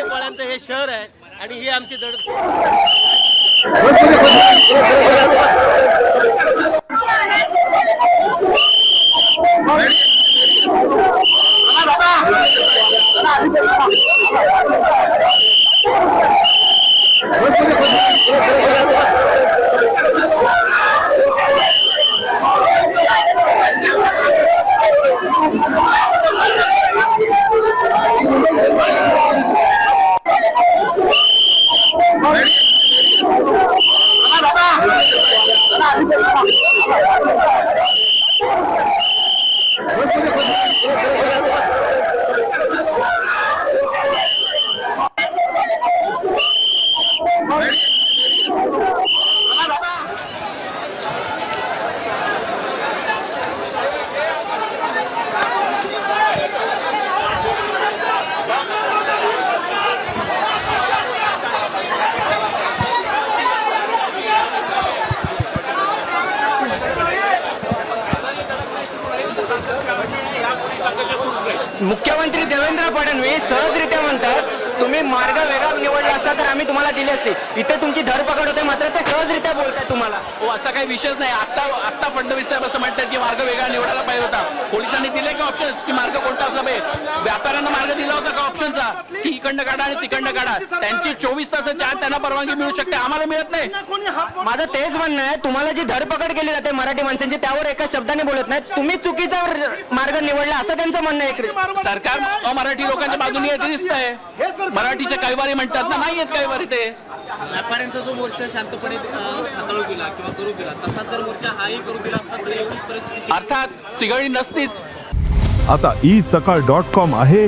पर्यंत हे शहर आहे आणि ही आमची दड मुख्यमंत्री देवेंद्र फडणवीस सहजरित्या म्हणतात तुम्ही मार्ग वेगळा निवडला असता तर आम्ही तुम्हाला दिले असते. इथे तुमची धरपकड होते मात्र ते सहजरित्या बोलताय तुम्हाला. हो असा काही विषयच नाही. आता आता फडणवीस साहेब असं म्हणतात की मार्ग वेगळा निवडायला पाहिजे होता. पोलिसांनी दिले का ऑप्शन की मार्ग कोणता असला पाहिजे व्यापाऱ्यांना मार्ग ऑप्शनचा की इकडनं काढा आणि तिकडनं काढा. त्यांची चोवीस तासाच्या आत त्यांना परवानगी मिळू शकते. आम्हाला मिळत नाही. माझं तेच म्हणणं आहे. तुम्हाला जी धरपकड केली जाते मराठी माणसांची त्यावर एका शब्दाने बोलत नाहीत. तुम्ही चुकीचा मार्ग निवडला असं त्यांचं म्हणणं आहे. सरकार अमराठी लोकांच्या बाजूने येते दिसतंय. मराठीचे कैवारी म्हणतात ना नाही येत कैवारी ते. व्यापाऱ्यांचा जो मोर्चा शांतपणे हाताळू दिला किंवा करू दिला तसा जर मोर्चा हाही करू दिला असता तर एवढीच परिस्थिती अर्थात चिघळी नसतीच. आता ई सकाळ डॉट कॉम आहे.